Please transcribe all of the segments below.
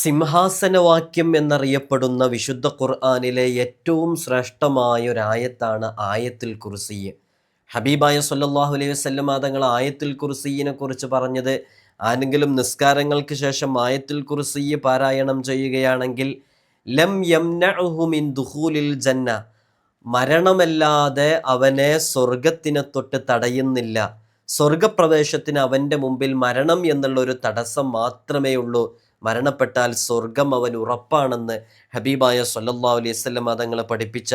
സിംഹാസനവാക്യം എന്നറിയപ്പെടുന്ന വിശുദ്ധ ഖുർആാനിലെ ഏറ്റവും ശ്രേഷ്ഠമായ ഒരായത്താണ് ആയത്തുൽ കുർസി. ഹബീബായ സല്ലാഹു അലൈഹി വസല്ലമ തങ്ങൾ ആയത്തുൽ കുർസിയെ കുറിച്ച് പറഞ്ഞത് ആരെങ്കിലും നിസ്കാരങ്ങൾക്ക് ശേഷം ആയത്തിൽ കുർസി പാരായണം ചെയ്യുകയാണെങ്കിൽ ലം യംനഉഹു മിൻ ദുഖൂലിൽ ജന്ന മരണമല്ലാതെ അവനെ സ്വർഗത്തിനെ തൊട്ട് തടയുന്നില്ല. സ്വർഗപ്രവേശത്തിന് അവന്റെ മുമ്പിൽ മരണം എന്നുള്ള ഒരു തടസ്സം മാത്രമേ ഉള്ളൂ മരണപ്പെട്ടാൽ സ്വർഗം അവൻ ഉറപ്പാണെന്ന് ഹബീബായ സൊല്ലാ അലൈഹി വസല്ലം തങ്ങളെ പഠിപ്പിച്ച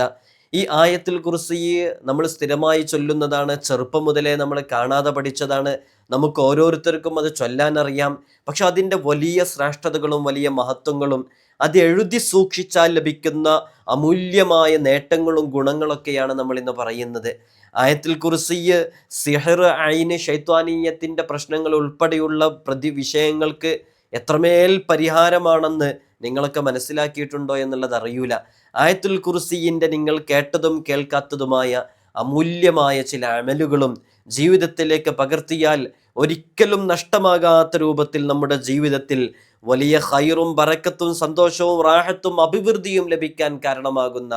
ഈ ആയത്തിൽ കുറിച്ച് ഈ നമ്മൾ സ്ഥിരമായി ചൊല്ലുന്നതാണ്. ചെറുപ്പം മുതലേ നമ്മൾ കാണാതെ പഠിച്ചതാണ്. നമുക്ക് ഓരോരുത്തർക്കും അത് ചൊല്ലാൻ അറിയാം. പക്ഷെ അതിന്റെ വലിയ ശ്രേഷ്ഠതകളും വലിയ മഹത്വങ്ങളും അത് എഴുതി സൂക്ഷിച്ചാൽ ലഭിക്കുന്ന അമൂല്യമായ നേട്ടങ്ങളും ഗുണങ്ങളൊക്കെയാണ് നമ്മൾ ഇന്ന് പറയുന്നത്. ആയത്തിൽ കുറിസിയ് സിഹർ ഐന് ഷൈത്വാനീയത്തിന്റെ പ്രശ്നങ്ങൾ ഉൾപ്പെടെയുള്ള പ്രതി വിഷയങ്ങൾക്ക് എത്രമേൽ പരിഹാരമാണെന്ന് നിങ്ങളൊക്കെ മനസ്സിലാക്കിയിട്ടുണ്ടോ എന്നുള്ളത് അറിയൂല. ആയത്തുൽ കുർസിയിന്റെ നിങ്ങൾ കേട്ടതും കേൾക്കാത്തതുമായ അമൂല്യമായ ചില അമലുകളും ജീവിതത്തിലേക്ക് പകർത്തിയാൽ ഒരിക്കലും നഷ്ടമാകാത്ത രൂപത്തിൽ നമ്മുടെ ജീവിതത്തിൽ വലിയ ഹൈറും പറക്കത്തും സന്തോഷവും റാഹത്തും അഭിവൃദ്ധിയും ലഭിക്കാൻ കാരണമാകുന്ന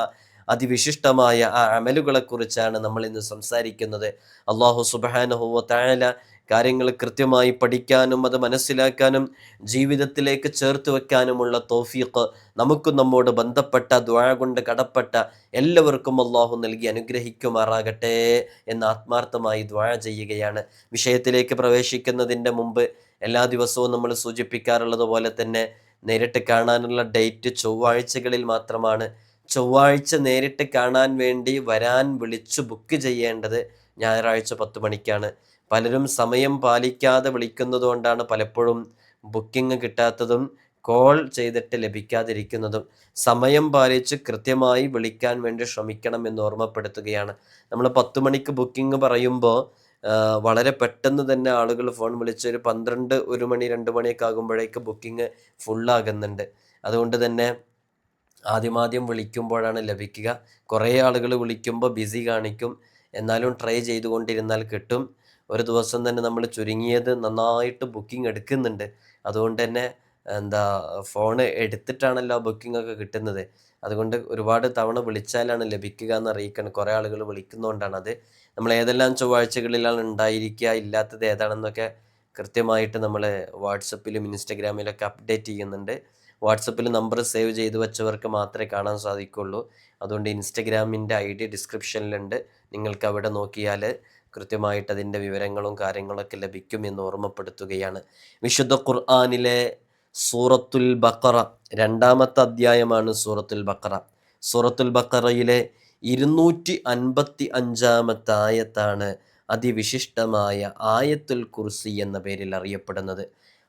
അതിവിശിഷ്ടമായ ആ അമലുകളെക്കുറിച്ചാണ് നമ്മൾ ഇന്ന് സംസാരിക്കുന്നത്. അള്ളാഹു സുബാനഹുവ തായാല കാര്യങ്ങൾ കൃത്യമായി പഠിക്കാനും അത് മനസ്സിലാക്കാനും ജീവിതത്തിലേക്ക് ചേർത്ത് വെക്കാനുമുള്ള തോഫീഖ് നമുക്കും നമ്മോട് ബന്ധപ്പെട്ട ദ്വാ കൊണ്ട് കടപ്പെട്ട എല്ലാവർക്കും അള്ളാഹു നൽകി അനുഗ്രഹിക്കുമാറാകട്ടെ എന്ന് ആത്മാർത്ഥമായി ദ്വാ ചെയ്യുകയാണ്. വിഷയത്തിലേക്ക് പ്രവേശിക്കുന്നതിന്റെ മുമ്പ് എല്ലാ ദിവസവും നമ്മൾ സൂചിപ്പിക്കാറുള്ളത് പോലെ തന്നെ നേരിട്ട് കാണാനുള്ള ഡേറ്റ് ചൊവ്വാഴ്ചകളിൽ മാത്രമാണ്. ചൊവ്വാഴ്ച നേരിട്ട് കാണാൻ വേണ്ടി വരാൻ വിളിച്ചു ബുക്ക് ചെയ്യേണ്ടത് ഞായറാഴ്ച പത്ത് മണിക്കാണ്. പലരും സമയം പാലിക്കാതെ വിളിക്കുന്നത് കൊണ്ടാണ് പലപ്പോഴും ബുക്കിംഗ് കിട്ടാത്തതും കോൾ ചെയ്തിട്ട് ലഭിക്കാതിരിക്കുന്നതും. സമയം പാലിച്ച് കൃത്യമായി വിളിക്കാൻ വേണ്ടി ശ്രമിക്കണം എന്ന് ഓർമ്മപ്പെടുത്തുകയാണ്. നമ്മൾ പത്ത് മണിക്ക് ബുക്കിംഗ് പറയുമ്പോൾ വളരെ പെട്ടെന്ന് തന്നെ ആളുകൾ ഫോൺ വിളിച്ച് ഒരു പന്ത്രണ്ട് ഒരു മണി രണ്ട് മണിയൊക്കെ ആകുമ്പോഴേക്ക് ബുക്കിംഗ് ഫുള്ളാകുന്നുണ്ട്. അതുകൊണ്ട് തന്നെ ആദ്യമാദ്യം വിളിക്കുമ്പോഴാണ് ലഭിക്കുക. കുറേ ആളുകൾ വിളിക്കുമ്പോൾ ബിസി കാണിക്കും. എന്നാലും ട്രൈ ചെയ്തുകൊണ്ടിരുന്നാൽ കിട്ടും. ഒരു ദിവസം തന്നെ നമ്മൾ ചുരുങ്ങിയത് നന്നായിട്ട് ബുക്കിംഗ് എടുക്കുന്നുണ്ട്. അതുകൊണ്ട് തന്നെ എന്താ ഫോൺ എടുത്തിട്ടാണല്ലോ ബുക്കിംഗ് ഒക്കെ കിട്ടുന്നത്. അതുകൊണ്ട് ഒരുപാട് തവണ വിളിച്ചാലാണ് ലഭിക്കുക എന്ന് അറിയിക്കണം. കുറേ ആളുകൾ വിളിക്കുന്നതുകൊണ്ടാണ് അത്. നമ്മൾ ഏതെല്ലാം ചൊവ്വാഴ്ചകളിലാണ് ഉണ്ടായിരിക്കുക ഇല്ലാത്തത് ഏതാണെന്നൊക്കെ കൃത്യമായിട്ട് നമ്മൾ വാട്സപ്പിലും ഇൻസ്റ്റഗ്രാമിലൊക്കെ അപ്ഡേറ്റ് ചെയ്യുന്നുണ്ട്. വാട്സപ്പിൽ നമ്പർ സേവ് ചെയ്ത് വെച്ചവർക്ക് മാത്രമേ കാണാൻ സാധിക്കുള്ളൂ അതുകൊണ്ട് ഇൻസ്റ്റഗ്രാമിന്റെ ഐ ഡി ഡിസ്ക്രിപ്ഷനിലുണ്ട് നിങ്ങൾക്ക് അവിടെ നോക്കിയാൽ കൃത്യമായിട്ട് അതിന്റെ വിവരങ്ങളും കാര്യങ്ങളൊക്കെ ലഭിക്കും എന്ന് ഓർമ്മപ്പെടുത്തുകയാണ്. വിശുദ്ധ ഖുർആാനിലെ സൂറത്തുൽ ബക്കറ രണ്ടാമത്തെ അധ്യായമാണ് സൂറത്തുൽ ബക്കറ സൂറത്തുൽ ബക്കറയിലെ ഇരുന്നൂറ്റി അൻപത്തി അഞ്ചാമത്തെ ആയത്താണ് അതിവിശിഷ്ടമായ ആയത്തുൽ കുർസി എന്ന പേരിൽ അറിയപ്പെടുന്നത്.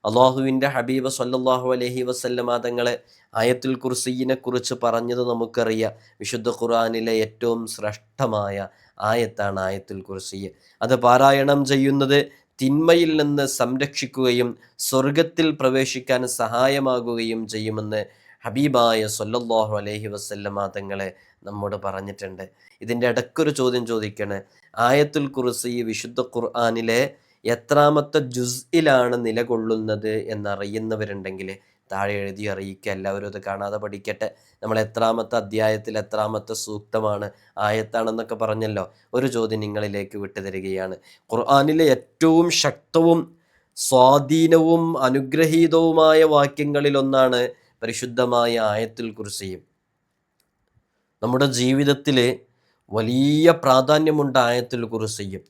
അള്ളാഹുവിന്റെ ഹബീബ് സല്ലാഹു അലഹി വസല്ലമ തങ്ങളെ ആയത്തുൽ കുർസീനെ കുറിച്ച് പറഞ്ഞത് നമുക്കറിയാം. വിശുദ്ധ ഖുർആാനിലെ ഏറ്റവും ശ്രേഷ്ഠമായ ആയത്താണ് ആയത്തുൽ കുർസി. അത് പാരായണം ചെയ്യുന്നത് തിന്മയിൽ നിന്ന് സംരക്ഷിക്കുകയും സ്വർഗത്തിൽ പ്രവേശിക്കാൻ സഹായമാകുകയും ചെയ്യുമെന്ന് ഹബീബായ സൊല്ലാഹു അലഹി വസല്ലമ തങ്ങളെ നമ്മോട് പറഞ്ഞിട്ടുണ്ട്. ഇതിന്റെ ഇടയ്ക്കൊരു ചോദ്യം ചോദിക്കണേ. ആയത്തുൽ കുറിസി വിശുദ്ധ ഖുർആാനിലെ എത്രാമത്തെ ജുസ്ഇലാണ് നിലകൊള്ളുന്നത് എന്നറിയുന്നവരുണ്ടെങ്കിൽ താഴെ എഴുതി അറിയിക്കുക. എല്ലാവരും അത് കാണാതെ പഠിക്കട്ടെ. നമ്മൾ എത്രാമത്തെ അധ്യായത്തിൽ എത്രാമത്തെ സൂക്തമാണ് ആയത്താണെന്നൊക്കെ പറഞ്ഞല്ലോ. ഒരു ചോദ്യം നിങ്ങളിലേക്ക് വിട്ടുതരികയാണ്. ഖുർആാനിലെ ഏറ്റവും ശക്തവും സ്വാധീനവും അനുഗ്രഹീതവുമായ വാക്യങ്ങളിലൊന്നാണ് പരിശുദ്ധമായ ആയത്തിൽ കുർസിയും. നമ്മുടെ ജീവിതത്തിൽ വലിയ പ്രാധാന്യമുണ്ട് ആയത്തിൽ കുർസിയും.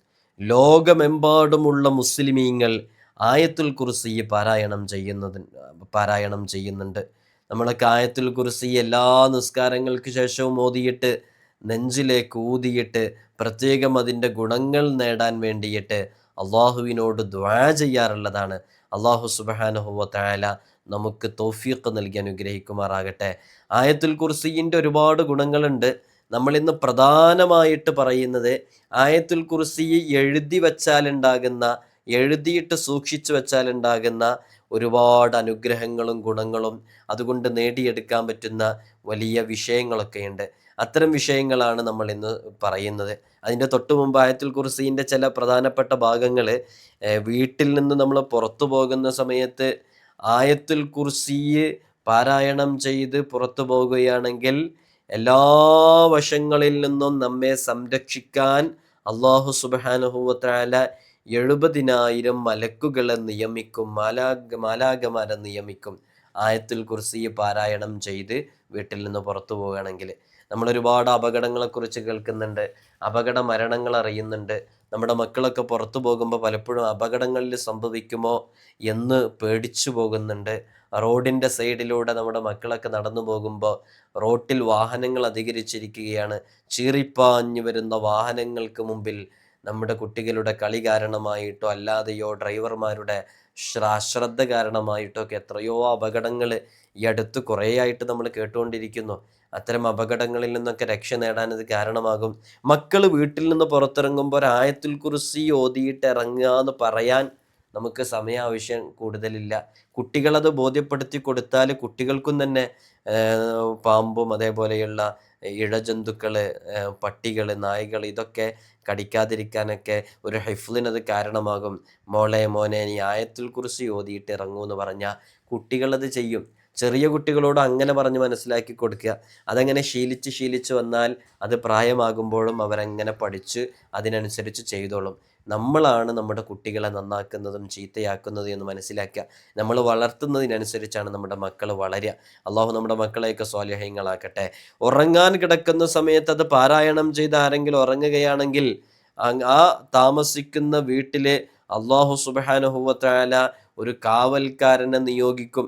ലോകമെമ്പാടുമുള്ള മുസ്ലിമീങ്ങൾ ആയത്തുൽ കുറിസി പാരായണം ചെയ്യുന്നത് പാരായണം ചെയ്യുന്നുണ്ട്. നമ്മളൊക്കെ ആയത്തുൽ കുർസി എല്ലാ നിസ്കാരങ്ങൾക്ക് ശേഷവും ഓതിയിട്ട് നെഞ്ചിലേക്ക് ഊതിയിട്ട് പ്രത്യേകം അതിന്റെ ഗുണങ്ങൾ നേടാൻ വേണ്ടിയിട്ട് അള്ളാഹുവിനോട് ദ്വാ ചെയ്യാറുള്ളതാണ്. അള്ളാഹു സുബാനഹുവ തായാല നമുക്ക് തോഫീഖ് നൽകി അനുഗ്രഹിക്കുമാറാകട്ടെ. ആയത്തുൽ കുർസിന്റെ ഒരുപാട് ഗുണങ്ങളുണ്ട്. നമ്മളിന്ന് പ്രധാനമായിട്ട് പറയുന്നത് ആയത്തുൽ കുർസി എഴുതി വച്ചാലുണ്ടാകുന്ന എഴുതിയിട്ട് സൂക്ഷിച്ചു വെച്ചാലുണ്ടാകുന്ന ഒരുപാട് അനുഗ്രഹങ്ങളും ഗുണങ്ങളും അതുകൊണ്ട് നേടിയെടുക്കാൻ പറ്റുന്ന വലിയ വിഷയങ്ങളൊക്കെ ഉണ്ട് അത്തരം വിഷയങ്ങളാണ് നമ്മൾ ഇന്ന് പറയുന്നത്. അതിന്റെ തൊട്ടു മുമ്പ് ആയത്തിൽ കുറിസീന്റെ ചില പ്രധാനപ്പെട്ട ഭാഗങ്ങൾ വീട്ടിൽ നിന്ന് നമ്മൾ പുറത്തു പോകുന്ന സമയത്ത് ആയത്തിൽ കുർസിയെ പാരായണം ചെയ്ത് പുറത്തു പോകുകയാണെങ്കിൽ എല്ലാ വശങ്ങളിൽ നിന്നും നമ്മെ സംരക്ഷിക്കാൻ അള്ളാഹു സുബാനുഹൂവത്താല എഴുപതിനായിരം മലക്കുകളെ നിയമിക്കും മാലാഗ മാലാഗമാരെ നിയമിക്കും. ആയത്തുൽ ഈ പാരായണം ചെയ്ത് വീട്ടിൽ നിന്ന് പുറത്തു പോവുകയാണെങ്കിൽ നമ്മൾ ഒരുപാട് അപകടങ്ങളെക്കുറിച്ച് കേൾക്കുന്നുണ്ട് അപകട മരണങ്ങൾ അറിയുന്നുണ്ട്. നമ്മുടെ മക്കളൊക്കെ പുറത്തു പോകുമ്പോൾ പലപ്പോഴും അപകടങ്ങളിൽ സംഭവിക്കുമോ എന്ന് പേടിച്ചു പോകുന്നുണ്ട്. റോഡിന്റെ സൈഡിലൂടെ നമ്മുടെ മക്കളൊക്കെ നടന്നു പോകുമ്പോൾ റോട്ടിൽ വാഹനങ്ങൾ അധികരിച്ചിരിക്കുകയാണ്. ചീറിപ്പാഞ്ഞു വരുന്ന വാഹനങ്ങൾക്ക് മുമ്പിൽ നമ്മുടെ കുട്ടികളുടെ കളി കാരണമായിട്ടോ അല്ലാതെയോ ഡ്രൈവർമാരുടെ അശ്രദ്ധ കാരണമായിട്ടോ ഒക്കെ എത്രയോ അപകടങ്ങൾ ഈ അടുത്ത് കുറേയായിട്ട് നമ്മൾ കേട്ടുകൊണ്ടിരിക്കുന്നു. അത്തരം അപകടങ്ങളിൽ നിന്നൊക്കെ രക്ഷ നേടാൻ കാരണമാകും. മക്കൾ വീട്ടിൽ നിന്ന് പുറത്തിറങ്ങുമ്പോൾ ഒരായത്തിൽ കുറിച്ച് ഓതിയിട്ട് ഇറങ്ങുക എന്ന് പറയാൻ നമുക്ക് സമയ ആവശ്യം കൂടുതലില്ല. കുട്ടികളത് ബോധ്യപ്പെടുത്തി കൊടുത്താൽ കുട്ടികൾക്കും തന്നെ പാമ്പും അതേപോലെയുള്ള ഇഴജന്തുക്കൾ പട്ടികൾ നായ്കൾ ഇതൊക്കെ കടിക്കാതിരിക്കാനൊക്കെ ഒരു ഹൈഫ്ലിനത് കാരണമാകും. മോളെ മോനെ നീ ആയത്തിൽ കുറിച്ച് ഓതിയിട്ട് ഇറങ്ങൂ എന്ന് പറഞ്ഞാൽ കുട്ടികളത് ചെയ്യും. ചെറിയ കുട്ടികളോട് അങ്ങനെ പറഞ്ഞ് മനസ്സിലാക്കി കൊടുക്കുക. അതങ്ങനെ ശീലിച്ച് ശീലിച്ച് വന്നാൽ അത് പ്രായമാകുമ്പോഴും അവരങ്ങനെ പഠിച്ച് അതിനനുസരിച്ച് ചെയ്തോളും. നമ്മളാണ് നമ്മുടെ കുട്ടികളെ നന്നാക്കുന്നതും ചീത്തയാക്കുന്നതും എന്ന് മനസ്സിലാക്കുക. നമ്മൾ വളർത്തുന്നതിനനുസരിച്ചാണ് നമ്മുടെ മക്കൾ വളരുക. അള്ളാഹു നമ്മുടെ മക്കളെയൊക്കെ സ്വാലിഹ്യങ്ങളാക്കട്ടെ ഉറങ്ങാൻ കിടക്കുന്ന സമയത്ത് അത് പാരായണം ചെയ്ത് ആരെങ്കിലും ഉറങ്ങുകയാണെങ്കിൽ ആ താമസിക്കുന്ന വീട്ടിലെ അള്ളാഹു സുബാനുഹുവത്തായ ഒരു കാവൽക്കാരനെ നിയോഗിക്കും.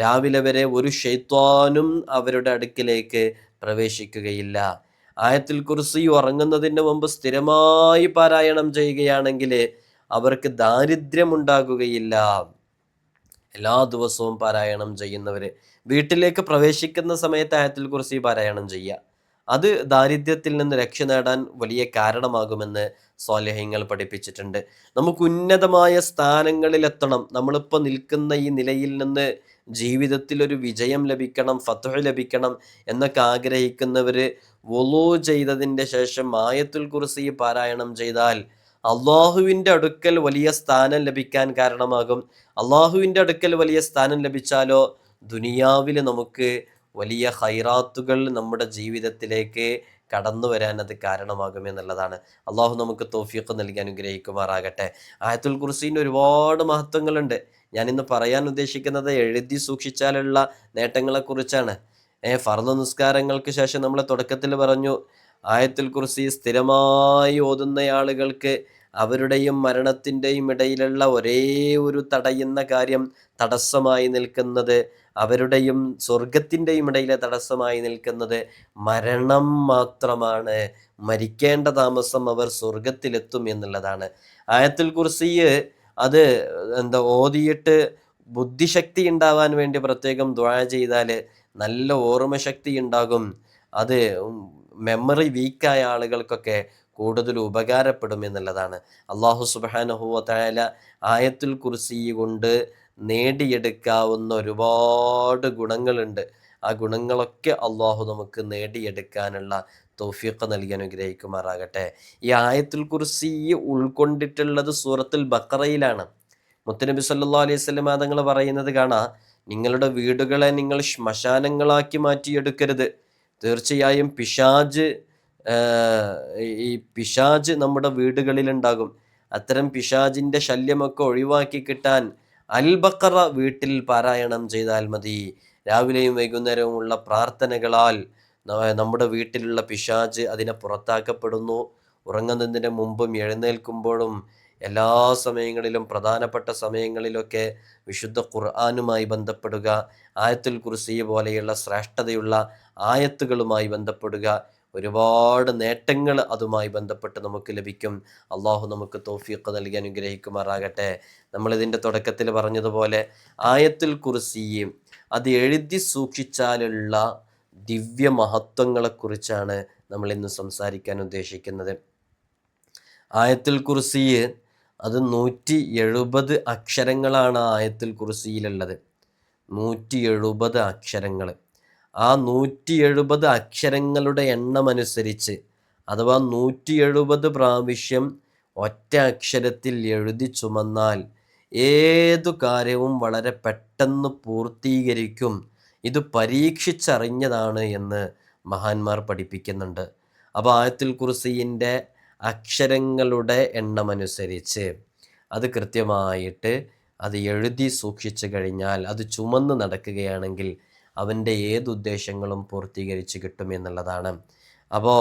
രാവിലെ വരെ ഒരു ഷെയ്ത്വാനും അവരുടെ അടുക്കിലേക്ക് പ്രവേശിക്കുകയില്ല. ആയത്തിൽ കുറിസി ഉറങ്ങുന്നതിന് മുമ്പ് സ്ഥിരമായി പാരായണം ചെയ്യുകയാണെങ്കിൽ അവർക്ക് ദാരിദ്ര്യമുണ്ടാകുകയില്ല. എല്ലാ ദിവസവും പാരായണം ചെയ്യുന്നവർ വീട്ടിലേക്ക് പ്രവേശിക്കുന്ന സമയത്ത് ആയത്തിൽ കുറിച്ച് പാരായണം ചെയ്യുക. അത് ദാരിദ്ര്യത്തിൽ നിന്ന് രക്ഷ നേടാൻ വലിയ കാരണമാകുമെന്ന് സ്വാലഹ്യങ്ങൾ പഠിപ്പിച്ചിട്ടുണ്ട്. നമുക്ക് ഉന്നതമായ സ്ഥാനങ്ങളിലെത്തണം. നമ്മളിപ്പോൾ നിൽക്കുന്ന ഈ നിലയിൽ നിന്ന് ജീവിതത്തിൽ ഒരു വിജയം ലഭിക്കണം ഫത്തുഹ ലഭിക്കണം എന്നൊക്കെ ആഗ്രഹിക്കുന്നവർ വൊലു ചെയ്തതിന്റെ ശേഷം ആയത്തുൽ കുറിസി പാരായണം ചെയ്താൽ അള്ളാഹുവിന്റെ അടുക്കൽ വലിയ സ്ഥാനം ലഭിക്കാൻ കാരണമാകും. അള്ളാഹുവിന്റെ അടുക്കൽ വലിയ സ്ഥാനം ലഭിച്ചാലോ ദുനിയാവിൽ നമുക്ക് വലിയ ഹൈറാത്തുകൾ നമ്മുടെ ജീവിതത്തിലേക്ക് കടന്നു വരാൻ അത് കാരണമാകും എന്നുള്ളതാണ്. അള്ളാഹു നമുക്ക് തോഫിയൊക്കെ നൽകി അനുഗ്രഹിക്കുമാറാകട്ടെ. ആയത്തുൽ കുർസീന്റെ ഒരുപാട് മഹത്വങ്ങളുണ്ട്. ഞാൻ ഇന്ന് പറയാൻ ഉദ്ദേശിക്കുന്നത് എഴുതി സൂക്ഷിച്ചാലുള്ള നേട്ടങ്ങളെക്കുറിച്ചാണ്. ഏ ഫർദ നിസ്കാരങ്ങൾക്ക് ശേഷം നമ്മൾ തുടക്കത്തിൽ പറഞ്ഞു ആയത്തിൽ കുറിച്ച് സ്ഥിരമായി ഓതുന്ന ആളുകൾക്ക് അവരുടെയും മരണത്തിന്റെയും ഇടയിലുള്ള ഒരേ ഒരു തടയുന്ന കാര്യം തടസ്സമായി നിൽക്കുന്നത് അവരുടെയും സ്വർഗത്തിന്റെയും ഇടയിലെ തടസ്സമായി നിൽക്കുന്നത് മരണം മാത്രമാണ്. മരിക്കേണ്ട താമസം അവർ സ്വർഗത്തിലെത്തും എന്നുള്ളതാണ്. ആയത്തിൽ കുർസിയ് അത് എന്താ ഓതിയിട്ട് ബുദ്ധിശക്തി ഉണ്ടാവാൻ വേണ്ടി പ്രത്യേകം ദ്വാ ചെയ്താൽ നല്ല ഓർമ്മശക്തി ഉണ്ടാകും. അത് മെമ്മറി വീക്കായ ആളുകൾക്കൊക്കെ കൂടുതൽ ഉപകാരപ്പെടും എന്നുള്ളതാണ്. അള്ളാഹു സുബാനഹുവല ആയത്തുൽ കുർസി കൊണ്ട് നേടിയെടുക്കാവുന്ന ഒരുപാട് ഗുണങ്ങളുണ്ട്. ആ ഗുണങ്ങളൊക്കെ അള്ളാഹു നമുക്ക് നേടിയെടുക്കാനുള്ള തൗഫീഖ് നൽകി അനുഗ്രഹിക്കുമാറാകട്ടെ ഈ ആയത്തുൽ കുർസി ഉൾക്കൊണ്ടിട്ടുള്ളത് സൂറത്തുൽ ബക്കറയിലാണ് മുത്തനബി സല്ലാ അലൈഹി സ്വലം തങ്ങൾ പറയുന്നത് കാണാ നിങ്ങളുടെ വീടുകളെ നിങ്ങൾ ശ്മശാനങ്ങളാക്കി മാറ്റിയെടുക്കരുത്. തീർച്ചയായും പിശാജ് ഈ പിശാജ് നമ്മുടെ വീടുകളിലുണ്ടാകും. അത്തരം പിശാജിന്റെ ശല്യമൊക്കെ ഒഴിവാക്കി കിട്ടാൻ അൽബക്കറ വീട്ടിൽ പാരായണം ചെയ്താൽ മതി. രാവിലെയും വൈകുന്നേരവുമുള്ള പ്രാർത്ഥനകളാൽ നമ്മുടെ വീട്ടിലുള്ള പിശാജ് അതിനെ പുറത്താക്കപ്പെടുന്നു. ഉറങ്ങുന്നതിന് മുമ്പും എഴുന്നേൽക്കുമ്പോഴും എല്ലാ സമയങ്ങളിലും പ്രധാനപ്പെട്ട സമയങ്ങളിലൊക്കെ വിശുദ്ധ ഖുർആാനുമായി ബന്ധപ്പെടുക ആയത്തുൽ കുർസി പോലെയുള്ള ശ്രേഷ്ഠതയുള്ള ആയത്തുകളുമായി ബന്ധപ്പെടുക. ഒരുപാട് നേട്ടങ്ങൾ അതുമായി ബന്ധപ്പെട്ട് നമുക്ക് ലഭിക്കും. അള്ളാഹു നമുക്ക് തോഫിയൊക്കെ നൽകി അനുഗ്രഹിക്കുമാറാകട്ടെ. നമ്മളിതിന്റെ തുടക്കത്തിൽ പറഞ്ഞതുപോലെ ആയത്തുൽ കുർസിയും അത് എഴുതി സൂക്ഷിച്ചാലുള്ള ദിവ്യ മഹത്വങ്ങളെക്കുറിച്ചാണ് നമ്മൾ ഇന്ന് സംസാരിക്കാൻ ഉദ്ദേശിക്കുന്നത്. ആയത്തിൽ കുറിസിയെ അത് നൂറ്റി എഴുപത് അക്ഷരങ്ങളാണ് ആയത്തിൽ കുറിസിയിലുള്ളത് നൂറ്റി എഴുപത് അക്ഷരങ്ങൾ. ആ നൂറ്റി എഴുപത് അക്ഷരങ്ങളുടെ എണ്ണമനുസരിച്ച് അഥവാ നൂറ്റി എഴുപത് പ്രാവശ്യം ഒറ്റ അക്ഷരത്തിൽ എഴുതി ചുമന്നാൽ ഏതു കാര്യവും വളരെ പെട്ടെന്ന് പൂർത്തീകരിക്കും. ഇത് പരീക്ഷിച്ചറിഞ്ഞതാണ് എന്ന് മഹാന്മാർ പഠിപ്പിക്കുന്നുണ്ട്. അപ്പോൾ ആയത്തുൽ കുറിസിന്റെ അക്ഷരങ്ങളുടെ എണ്ണമനുസരിച്ച് അത് കൃത്യമായിട്ട് അത് എഴുതി സൂക്ഷിച്ചു കഴിഞ്ഞാൽ അത് ചുമന്ന് നടക്കുകയാണെങ്കിൽ അവന്റെ ഏതുദ്ദേശങ്ങളും പൂർത്തീകരിച്ച് കിട്ടുമെന്നുള്ളതാണ് അപ്പോൾ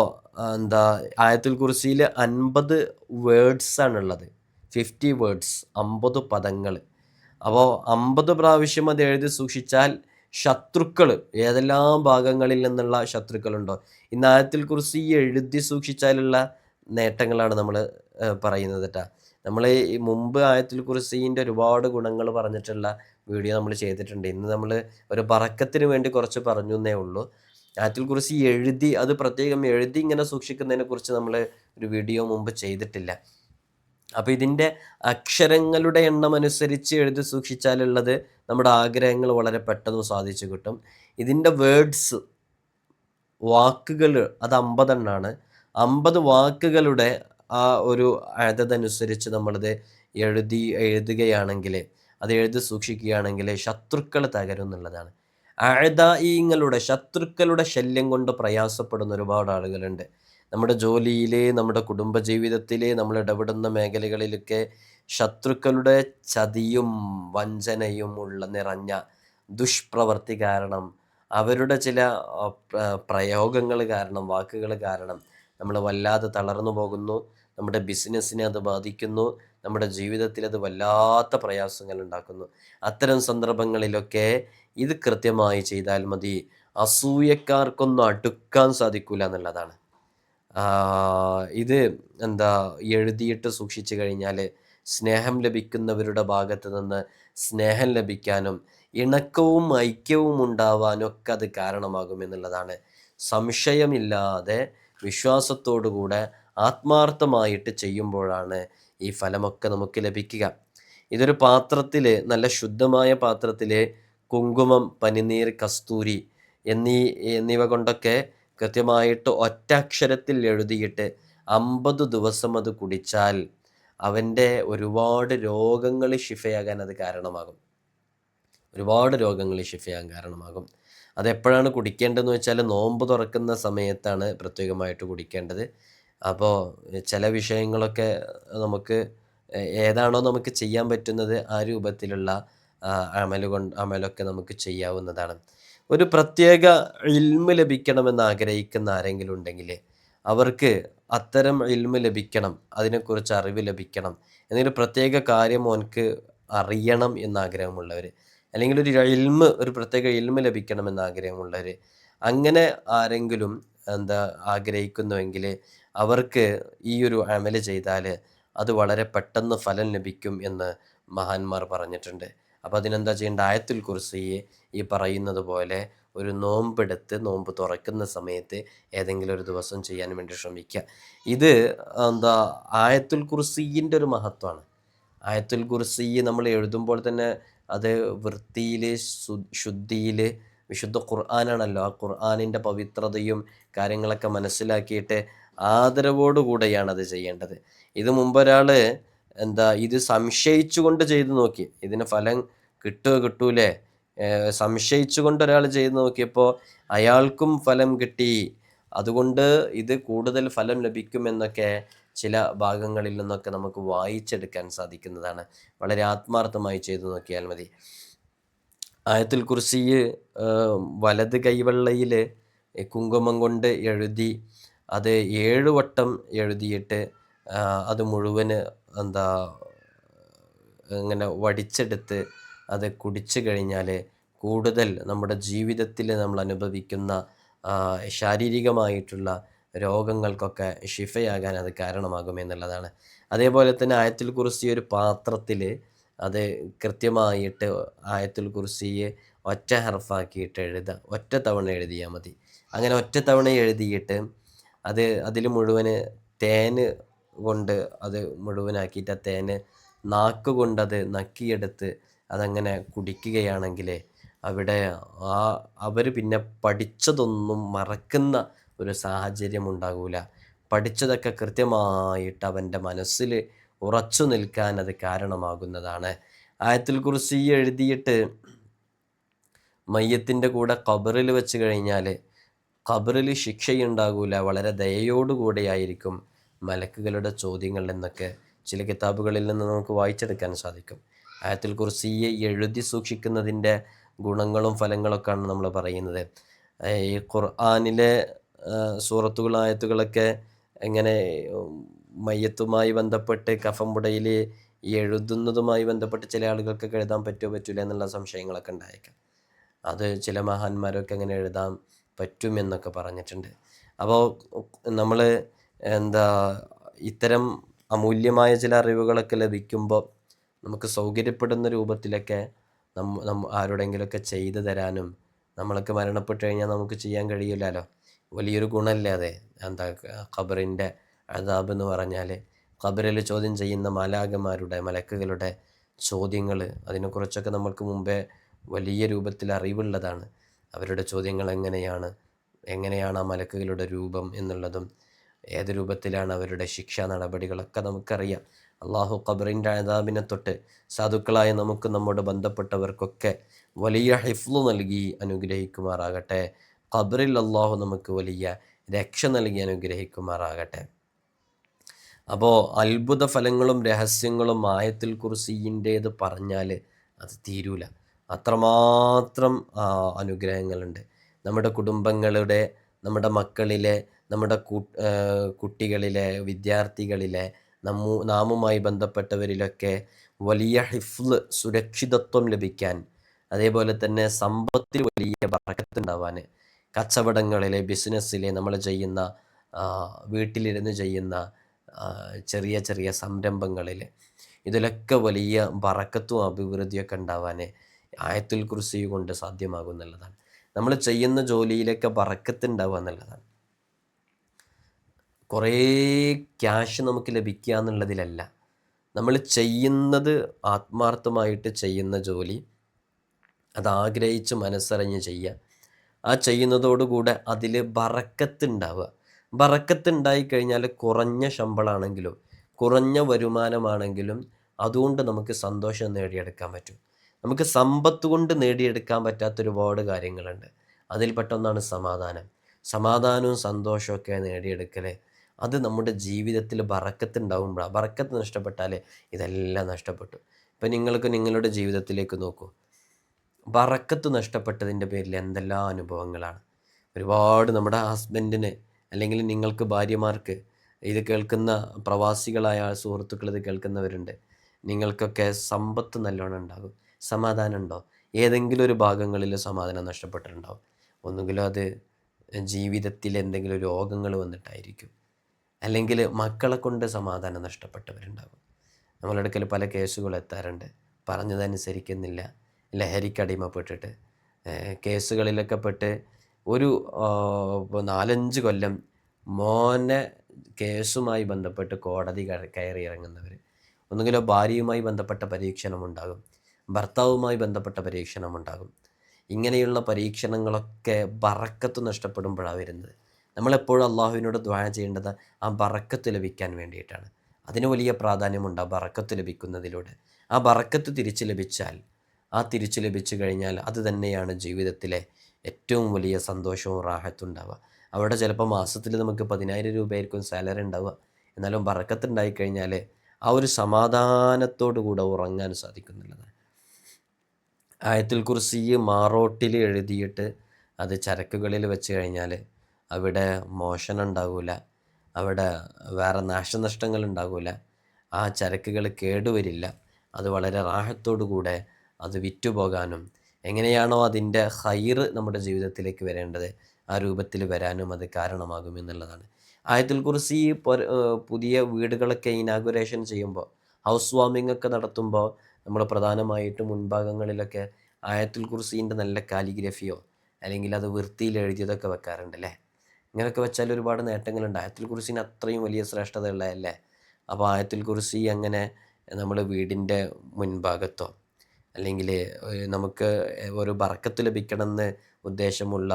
എന്താ ആയത്തുൽ കുർസിയിൽ അൻപത് വേർഡ്സാണുള്ളത് ഫിഫ്റ്റി വേർഡ്സ് അമ്പത് പദങ്ങൾ. അപ്പോൾ അമ്പത് പ്രാവശ്യം അത് എഴുതി സൂക്ഷിച്ചാൽ ശത്രുക്കൾ ഏതെല്ലാം ഭാഗങ്ങളിൽ നിന്നുള്ള ശത്രുക്കളുണ്ടോ? ഇന്ന് ആയത്തിൽ കുറിച്ച് ഈ എഴുതി സൂക്ഷിച്ചാലുള്ള നേട്ടങ്ങളാണ് നമ്മൾ പറയുന്നത് കേട്ടോ നമ്മൾ മുമ്പ് ആയത്തിൽ കുറിസീന്റെ ഒരുപാട് ഗുണങ്ങൾ പറഞ്ഞിട്ടുള്ള വീഡിയോ നമ്മൾ ചെയ്തിട്ടുണ്ട്. ഇന്ന് നമ്മൾ ഒരു പറക്കത്തിന് വേണ്ടി കുറച്ച് പറഞ്ഞു എന്നേ ഉള്ളൂ. ആയത്തിൽ കുറിച്ച് എഴുതി അത് പ്രത്യേകം എഴുതി ഇങ്ങനെ സൂക്ഷിക്കുന്നതിനെ കുറിച്ച് നമ്മൾ ഒരു വീഡിയോ മുമ്പ് ചെയ്തിട്ടില്ല. അപ്പോൾ ഇതിന്റെ അക്ഷരങ്ങളുടെ എണ്ണം അനുസരിച്ച് എഴുതി സൂക്ഷിച്ചാലുള്ളത് നമ്മുടെ ആഗ്രഹങ്ങൾ വളരെ പെട്ടെന്ന് സാധിച്ചു കിട്ടും. ഇതിന്റെ വേർഡ്സ് വാക്കുകൾ അത് അമ്പതെണ്ണാണ്. അമ്പത് വാക്കുകളുടെ ആ ഒരു അതനുസരിച്ച് നമ്മളത് എഴുതി എഴുതുകയാണെങ്കിൽ അത് എഴുതി സൂക്ഷിക്കുകയാണെങ്കിൽ ശത്രുക്കൾ തകരും എന്നുള്ളതാണ് അഴുതായിങ്ങളുടെ ശത്രുക്കളുടെ ശല്യം കൊണ്ട് പ്രയാസപ്പെടുന്ന ഒരുപാട് ആളുകളുണ്ട്. നമ്മുടെ ജോലിയിലെ നമ്മുടെ കുടുംബജീവിതത്തിലെ നമ്മൾ ഇടപെടുന്ന മേഖലകളിലൊക്കെ ശത്രുക്കളുടെ ചതിയും വഞ്ചനയും ഉള്ള നിറഞ്ഞ ദുഷ്പ്രവർത്തി കാരണം അവരുടെ ചില പ്രയോഗങ്ങൾ കാരണം വാക്കുകൾ കാരണം നമ്മൾ വല്ലാതെ തളർന്നു പോകുന്നു. നമ്മുടെ ബിസിനസ്സിനെ അത് ബാധിക്കുന്നു. നമ്മുടെ ജീവിതത്തിൽ അത് വല്ലാത്ത പ്രയാസങ്ങൾ ഉണ്ടാക്കുന്നു. അത്തരം സന്ദർഭങ്ങളിലൊക്കെ ഇത് കൃത്യമായി ചെയ്താൽ മതി. അസൂയക്കാർക്കൊന്നും അടുക്കാൻ സാധിക്കൂല എന്നുള്ളതാണ്. ഇത് എന്താ എഴുതിയിട്ട് സൂക്ഷിച്ചു കഴിഞ്ഞാൽ സ്നേഹം ലഭിക്കുന്നവരുടെ ഭാഗത്ത് നിന്ന് സ്നേഹം ലഭിക്കാനും ഇണക്കവും ഐക്യവും ഉണ്ടാവാനും ഒക്കെ അത് കാരണമാകും എന്നുള്ളതാണ്. സംശയമില്ലാതെ വിശ്വാസത്തോടുകൂടെ ആത്മാർത്ഥമായിട്ട് ചെയ്യുമ്പോഴാണ് ഈ ഫലമൊക്കെ നമുക്ക് ലഭിക്കുക. ഇതൊരു പാത്രത്തിൽ നല്ല ശുദ്ധമായ പാത്രത്തിൽ കുങ്കുമം പനിനീർ കസ്തൂരി എന്നീ എന്നിവ കൊണ്ടൊക്കെ കൃത്യമായിട്ട് ഒറ്റ അക്ഷരത്തിൽ എഴുതിയിട്ട് അമ്പത് ദിവസം അത് കുടിച്ചാൽ അവന്റെ ഒരുപാട് രോഗങ്ങൾ ഷിഫയാകാൻ അത് കാരണമാകും. ഒരുപാട് രോഗങ്ങൾ ഷിഫയാകാൻ കാരണമാകും. അതെപ്പോഴാണ് കുടിക്കേണ്ടതെന്ന് വെച്ചാൽ നോമ്പ് തുറക്കുന്ന സമയത്താണ് പ്രത്യേകമായിട്ട് കുടിക്കേണ്ടത്. അപ്പോൾ ചില വിഷയങ്ങളൊക്കെ നമുക്ക് ഏതാണോ നമുക്ക് ചെയ്യാൻ പറ്റുന്നത് ആ രൂപത്തിലുള്ള അമൽ കൊണ്ട് അമലൊക്കെ നമുക്ക് ചെയ്യാവുന്നതാണ്. ഒരു പ്രത്യേക ഇൽമ ലഭിക്കണമെന്ന് ആഗ്രഹിക്കുന്ന ആരെങ്കിലും ഉണ്ടെങ്കിൽ അവർക്ക് അത്തരം ഇൽമ ലഭിക്കണം അതിനെക്കുറിച്ച് അറിവ് ലഭിക്കണം എന്നൊരു പ്രത്യേക കാര്യം ഓനക്ക് അറിയണം എന്ന് ആഗ്രഹമുള്ളവർ അല്ലെങ്കിൽ ഒരു ഇൽമ ഒരു പ്രത്യേക ഇൽമ ലഭിക്കണം ആഗ്രഹമുള്ളവർ അങ്ങനെ ആരെങ്കിലും എന്താ ആഗ്രഹിക്കുന്നുവെങ്കിൽ അവർക്ക് ഈ ഒരു അമൽ ചെയ്താൽ അത് വളരെ പെട്ടെന്ന് ഫലം ലഭിക്കും എന്ന് മഹാന്മാർ പറഞ്ഞിട്ടുണ്ട്. അപ്പോൾ അതിനെന്താ ചെയ്യേണ്ട ആയത്തിൽ കുർസിയെ ഈ പറയുന്നത് പോലെ ഒരു നോമ്പെടുത്ത് നോമ്പ് തുറക്കുന്ന സമയത്ത് ഏതെങ്കിലും ഒരു ദിവസം ചെയ്യാൻ വേണ്ടി ശ്രമിക്കുക. ഇത് എന്താ ആയത്തുൽ കുർസീന്റെ ഒരു മഹത്വമാണ്. ആയത്തുൽ കുർസി നമ്മൾ എഴുതുമ്പോൾ തന്നെ അത് വൃത്തിയിൽ ശുദ്ധിയിൽ വിശുദ്ധ ഖുർആാനാണല്ലോ. ആ ഖുർആാനിന്റെ പവിത്രതയും കാര്യങ്ങളൊക്കെ മനസ്സിലാക്കിയിട്ട് ആദരവോടുകൂടെയാണ് അത് ചെയ്യേണ്ടത്. ഇത് മുമ്പൊരാൾ എന്താ ഇത് സംശയിച്ചുകൊണ്ട് ചെയ്തു നോക്കി. ഇതിന് ഫലം കിട്ടുക കിട്ടൂലേ? സംശയിച്ചുകൊണ്ട് ഒരാൾ ചെയ്തു നോക്കിയപ്പോൾ അയാൾക്കും ഫലം കിട്ടി. അതുകൊണ്ട് ഇത് കൂടുതൽ ഫലം ലഭിക്കുമെന്നൊക്കെ ചില ഭാഗങ്ങളിൽ നിന്നൊക്കെ നമുക്ക് വായിച്ചെടുക്കാൻ സാധിക്കുന്നതാണ്. വളരെ ആത്മാർത്ഥമായി ചെയ്തു നോക്കിയാൽ മതി. ആയത്തിൽ കുറിച്ച് വലത് കൈവെള്ളയിൽ കുങ്കുമം കൊണ്ട് എഴുതി അത് ഏഴ് വട്ടം എഴുതിയിട്ട് അത് മുഴുവൻ എന്താ ഇങ്ങനെ വടിച്ചെടുത്ത് അത് കുടിച്ചു കഴിഞ്ഞാൽ കൂടുതൽ നമ്മുടെ ജീവിതത്തിൽ നമ്മൾ അനുഭവിക്കുന്ന ശാരീരികമായിട്ടുള്ള രോഗങ്ങൾക്കൊക്കെ ഷിഫയാകാൻ അത് കാരണമാകുമെന്നുള്ളതാണ് അതേപോലെ തന്നെ ആയത്തിൽ കുറിച്ച് ഒരു പാത്രത്തിൽ അത് കൃത്യമായിട്ട് ആയത്തിൽ കുറിച്ചിയെ ഒറ്റ ഹർഫാക്കിയിട്ട് എഴുതുക ഒറ്റ തവണ എഴുതിയാൽ മതി. അങ്ങനെ ഒറ്റ തവണ എഴുതിയിട്ട് അത് അതിൽ മുഴുവൻ തേന് കൊണ്ട് അത് മുഴുവനാക്കിയിട്ട് ആ തേന് നാക്ക് കൊണ്ടത് നക്കിയെടുത്ത് അതങ്ങനെ കുടിക്കുകയാണെങ്കിൽ അവിടെ ആ അവർ പിന്നെ പഠിച്ചതൊന്നും മറക്കുന്ന ഒരു സാഹചര്യം ഉണ്ടാകൂല പഠിച്ചതൊക്കെ കൃത്യമായിട്ട് അവന്റെ മനസ്സിൽ ഉറച്ചു നിൽക്കാൻ അത് കാരണമാകുന്നതാണ്. ആയത്തിൽ കുറിച്ച് ഈ എഴുതിയിട്ട് മയ്യത്തിന്റെ കൂടെ കബറിൽ വെച്ച് കഴിഞ്ഞാൽ കബറിൽ ശിക്ഷയുണ്ടാകൂല വളരെ ദയയോടുകൂടിയായിരിക്കും. മലക്കുകളുടെ ചോദ്യങ്ങൾ എന്നൊക്കെ ചില കിതാബുകളിൽ നിന്ന് നമുക്ക് വായിച്ചെടുക്കാൻ സാധിക്കും. ആയത്തിൽ കുർസിയെ എഴുതി സൂക്ഷിക്കുന്നതിന്റെ ഗുണങ്ങളും ഫലങ്ങളൊക്കെയാണ് നമ്മൾ പറയുന്നത്. ഈ ഖുർആാനിലെ സൂറത്തുകൾ ആയത്തുകളൊക്കെ എങ്ങനെ മയ്യത്തുമായി ബന്ധപ്പെട്ട് കഫമ്പുടയിൽ എഴുതുന്നതുമായി ബന്ധപ്പെട്ട് ചില ആളുകൾക്ക് എഴുതാൻ പറ്റുമോ പറ്റില്ല എന്നുള്ള സംശയങ്ങളൊക്കെ ഉണ്ടായേക്കാം. അത് ചില മഹാന്മാരൊക്കെ അങ്ങനെ എഴുതാൻ പറ്റുമെന്നൊക്കെ പറഞ്ഞിട്ടുണ്ട്. അപ്പോൾ നമ്മൾ എന്താ ഇത്തരം അമൂല്യമായ ചില അറിവുകളൊക്കെ ലഭിക്കുമ്പോൾ നമുക്ക് സൗകര്യപ്പെടുന്ന രൂപത്തിലൊക്കെ ആരോടെങ്കിലുമൊക്കെ ചെയ്തു തരാനും നമ്മളൊക്കെ മരണപ്പെട്ട് കഴിഞ്ഞാൽ നമുക്ക് ചെയ്യാൻ കഴിയില്ലല്ലോ. വലിയൊരു ഗുണമല്ലേ അതെ? എന്താ ഖബറിന്റെ അതാബ് എന്ന് പറഞ്ഞാൽ ഖബറിൽ ചോദ്യം ചെയ്യുന്ന മാലാകന്മാരുടെ മലക്കുകളുടെ ചോദ്യങ്ങൾ അതിനെക്കുറിച്ചൊക്കെ നമ്മൾക്ക് മുമ്പേ വലിയ രൂപത്തിൽ അറിവുള്ളതാണ്. അവരുടെ ചോദ്യങ്ങൾ എങ്ങനെയാണ് എങ്ങനെയാണ് ആ മലക്കുകളുടെ രൂപം എന്നുള്ളതും ഏത് രൂപത്തിലാണ് അവരുടെ ശിക്ഷാ നടപടികളൊക്കെ നമുക്കറിയാം. അള്ളാഹു ഖബറിന്റെ അതാബിനെ തൊട്ട് സാധുക്കളായ നമുക്ക് നമ്മോട് ബന്ധപ്പെട്ടവർക്കൊക്കെ വലിയ ഹിഫ്ലു നൽകി അനുഗ്രഹിക്കുമാറാകട്ടെ. ഖബറിൽ അള്ളാഹു നമുക്ക് വലിയ രക്ഷ നൽകി അനുഗ്രഹിക്കുമാറാകട്ടെ. അപ്പോൾ അത്ഭുത ഫലങ്ങളും രഹസ്യങ്ങളും ആയത്തിൽ കുറിസിന്റേത് പറഞ്ഞാൽ അത് തീരൂല. അത്രമാത്രം അനുഗ്രഹങ്ങളുണ്ട്. നമ്മുടെ കുടുംബങ്ങളുടെ നമ്മുടെ മക്കളിലെ നമ്മുടെ കുട്ടികളിലെ വിദ്യാർത്ഥികളിലെ നമ്മു നാമുമായി ബന്ധപ്പെട്ടവരിലൊക്കെ വലിയ ഹിഫ്ല് സുരക്ഷിതത്വം ലഭിക്കാൻ അതേപോലെ തന്നെ സമ്പത്തിൽ വലിയ പറക്കത്തുണ്ടാവാൻ കച്ചവടങ്ങളിലെ ബിസിനസ്സിലെ നമ്മൾ ചെയ്യുന്ന വീട്ടിലിരുന്ന് ചെയ്യുന്ന ചെറിയ ചെറിയ സംരംഭങ്ങളിൽ ഇതിലൊക്കെ വലിയ ബറക്കത്തും അഭിവൃദ്ധിയൊക്കെ ഉണ്ടാവാൻ ആയത്തുൽ കുറിസി കൊണ്ട് സാധ്യമാകും എന്നുള്ളതാണ്. നമ്മൾ ചെയ്യുന്ന ജോലിയിലൊക്കെ ബറക്കത്ത് ഉണ്ടാവുക എന്നുള്ളതാണ്. കുറേ ക്യാഷ് നമുക്ക് ലഭിക്കുക എന്നുള്ളതിലല്ല. നമ്മൾ ചെയ്യുന്നത് ആത്മാർത്ഥമായിട്ട് ചെയ്യുന്ന ജോലി അതാഗ്രഹിച്ച് മനസ്സറിഞ്ഞ് ചെയ്യുക. ആ ചെയ്യുന്നതോടുകൂടെ അതിൽ ബറക്കത്ത് ഉണ്ടാവുക ബറക്കത്ത് ഉണ്ടായിക്കഴിഞ്ഞാൽ കുറഞ്ഞ ശമ്പളമാണെങ്കിലും കുറഞ്ഞ വരുമാനമാണെങ്കിലും അതുകൊണ്ട് നമുക്ക് സന്തോഷം നേടിയെടുക്കാൻ പറ്റും. നമുക്ക് സമ്പത്ത് കൊണ്ട് നേടിയെടുക്കാൻ പറ്റാത്ത ഒരുപാട് കാര്യങ്ങളുണ്ട്. അതിൽപ്പെട്ടൊന്നാണ് സമാധാനം. സമാധാനവും സന്തോഷമൊക്കെ നേടിയെടുക്കൽ അത് നമ്മുടെ ജീവിതത്തിൽ ബറക്കത്ത് ഉണ്ടാകുമ്പോഴാണ് ബറക്കത്ത് നഷ്ടപ്പെട്ടാൽ ഇതെല്ലാം നഷ്ടപ്പെട്ടു. ഇപ്പം നിങ്ങൾക്ക് നിങ്ങളുടെ ജീവിതത്തിലേക്ക് നോക്കൂ. ബറക്കത്ത് നഷ്ടപ്പെട്ടതിന്റെ പേരിൽ എന്തെല്ലാം അനുഭവങ്ങളാണ്. ഒരുപാട് നമ്മുടെ ഹസ്ബൻഡിന് അല്ലെങ്കിൽ നിങ്ങൾക്ക് ഭാര്യമാർക്ക് ഇത് കേൾക്കുന്ന പ്രവാസികളായ സുഹൃത്തുക്കൾ ഇത് കേൾക്കുന്നവരുണ്ട്. നിങ്ങൾക്കൊക്കെ സമ്പത്ത് നല്ലോണം ഉണ്ടാകും. സമാധാനം ഉണ്ടോ? ഏതെങ്കിലും ഒരു ഭാഗങ്ങളിൽ സമാധാനം നഷ്ടപ്പെട്ടിട്ടുണ്ടാവും. ഒന്നുകിലും അത് ജീവിതത്തിൽ എന്തെങ്കിലും രോഗങ്ങൾ വന്നിട്ടായിരിക്കും. അല്ലെങ്കിൽ മക്കളെ കൊണ്ട് സമാധാനം നഷ്ടപ്പെട്ടവരുണ്ടാകും നമ്മളെടുക്കൽ പല കേസുകൾ എത്താറുണ്ട്. പറഞ്ഞതനുസരിക്കുന്നില്ല. ലഹരിക്കടിമപ്പെട്ടിട്ട് കേസുകളിലൊക്കെ പെട്ട് ഒരു നാലഞ്ച് കൊല്ലം മോനെ കേസുമായി ബന്ധപ്പെട്ട് കോടതി കയറി ഇറങ്ങുന്നവർ ഒന്നുകിലോ ഭാര്യയുമായി ബന്ധപ്പെട്ട പരീക്ഷണമുണ്ടാകും ഭർത്താവുമായി ബന്ധപ്പെട്ട പരീക്ഷണമുണ്ടാകും. ഇങ്ങനെയുള്ള പരീക്ഷണങ്ങളൊക്കെ ബറക്കത്ത് നഷ്ടപ്പെടുമ്പോഴാണ് വരുന്നത്. നമ്മളെപ്പോഴും അള്ളാഹുവിനോട് ദ്വാര ചെയ്യേണ്ടത് ആ ബറക്കത്ത് ലഭിക്കാൻ വേണ്ടിയിട്ടാണ്. അതിന് വലിയ പ്രാധാന്യമുണ്ട് ആ ബറക്കത്ത് ലഭിക്കുന്നതിലൂടെ. ആ ബറക്കത്ത് തിരിച്ചു ലഭിച്ചാൽ ആ തിരിച്ചു ലഭിച്ചു കഴിഞ്ഞാൽ അത് തന്നെയാണ് ജീവിതത്തിലെ ഏറ്റവും വലിയ സന്തോഷവും റാഹത്തും ഉണ്ടാവുക. അവിടെ ചിലപ്പോൾ മാസത്തിൽ നമുക്ക് പതിനായിരം രൂപയായിരിക്കും സാലറി ഉണ്ടാവുക. എന്നാലും ബറക്കത്ത് ഉണ്ടായിക്കഴിഞ്ഞാൽ ആ ഒരു സമാധാനത്തോടു കൂടെ ഉറങ്ങാൻ സാധിക്കുന്നുള്ളതാണ് ആയത്തിൽ കുറിച്ച് മാറോട്ടിൽ എഴുതിയിട്ട് അത് ചരക്കുകളിൽ വെച്ച് കഴിഞ്ഞാൽ അവിടെ മോഷണം ഉണ്ടാകില്ല അവിടെ വേറെ നാശനഷ്ടങ്ങൾ ഉണ്ടാകില്ല ആ ചരക്കുകൾ കേടുവരില്ല. അത് വളരെ റാഹത്തോടു കൂടെ അത് വിറ്റുപോകാനും എങ്ങനെയാണോ അതിന്റെ ഹൈറ് നമ്മുടെ ജീവിതത്തിലേക്ക് വരേണ്ടത് ആ രൂപത്തിൽ വരാനും അത് കാരണമാകും എന്നുള്ളതാണ്. ആയത്തുൽ കുറിസി പുതിയ വീടുകളൊക്കെ ഇനാഗുറേഷൻ ചെയ്യുമ്പോൾ ഹൗസ് വാമിംഗ് ഒക്കെ നടത്തുമ്പോൾ നമ്മൾ പ്രധാനമായിട്ട് മുൻഭാഗങ്ങളിലൊക്കെ ആയത്തുൽ കുർസീന്റെ നല്ല കാലിഗ്രഫിയോ അല്ലെങ്കിൽ അത് വൃത്തിയിൽ എഴുതിയതൊക്കെ വെക്കാറുണ്ടല്ലേ? ഇങ്ങനെയൊക്കെ വെച്ചാൽ ഒരുപാട് നേട്ടങ്ങളുണ്ട്. ആയത്തിൽ കുറിസിന് അത്രയും വലിയ ശ്രേഷ്ഠത ഉള്ളതല്ലേ അപ്പോൾ ആയത്തിൽ കുറിസി അങ്ങനെ നമ്മുടെ വീടിന്റെ മുൻഭാഗത്തോ അല്ലെങ്കിൽ നമുക്ക് ഒരു ബറക്കത്ത് ലഭിക്കണമെന്ന് ഉദ്ദേശമുള്ള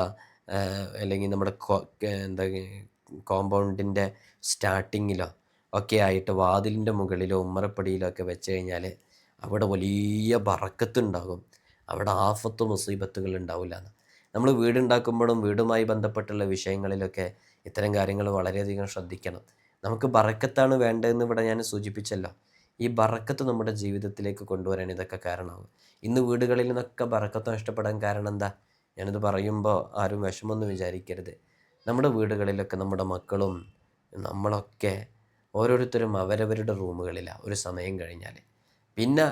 അല്ലെങ്കിൽ നമ്മുടെ എന്താ കോമ്പൗണ്ടിന്റെ സ്റ്റാർട്ടിങ്ങിലോ ഒക്കെ ആയിട്ട് വാതിലിന്റെ മുകളിലോ ഉമ്മറപ്പടിയിലോ ഒക്കെ വെച്ച് കഴിഞ്ഞാൽ അവിടെ വലിയ ബറക്കത്തുണ്ടാകും അവിടെ ആഫത്ത് മുസീബത്തുകൾ ഉണ്ടാവില്ല നമ്മൾ വീടുണ്ടാക്കുമ്പോഴും വീടുമായി ബന്ധപ്പെട്ടുള്ള വിഷയങ്ങളിലൊക്കെ ഇത്തരം കാര്യങ്ങൾ വളരെയധികം ശ്രദ്ധിക്കണം. നമുക്ക് ബറക്കത്താണ് വേണ്ടതെന്ന് ഇവിടെ ഞാൻ സൂചിപ്പിച്ചല്ലോ. ഈ ബറക്കത്ത് നമ്മുടെ ജീവിതത്തിലേക്ക് കൊണ്ടുവരാൻ ഇതൊക്കെ കാരണമാകും ഇന്ന് വീടുകളിൽ നിന്നൊക്കെ ബറക്കത്ത് നഷ്ടപ്പെടാൻ കാരണം എന്താ? ഞാനിത് പറയുമ്പോൾ ആരും വിഷമമൊന്നും വിചാരിക്കരുത്. നമ്മുടെ വീടുകളിലൊക്കെ നമ്മുടെ മക്കളും നമ്മളൊക്കെ ഓരോരുത്തരും അവരവരുടെ റൂമുകളിലാണ് ഒരു സമയം കഴിഞ്ഞാൽ പിന്നെ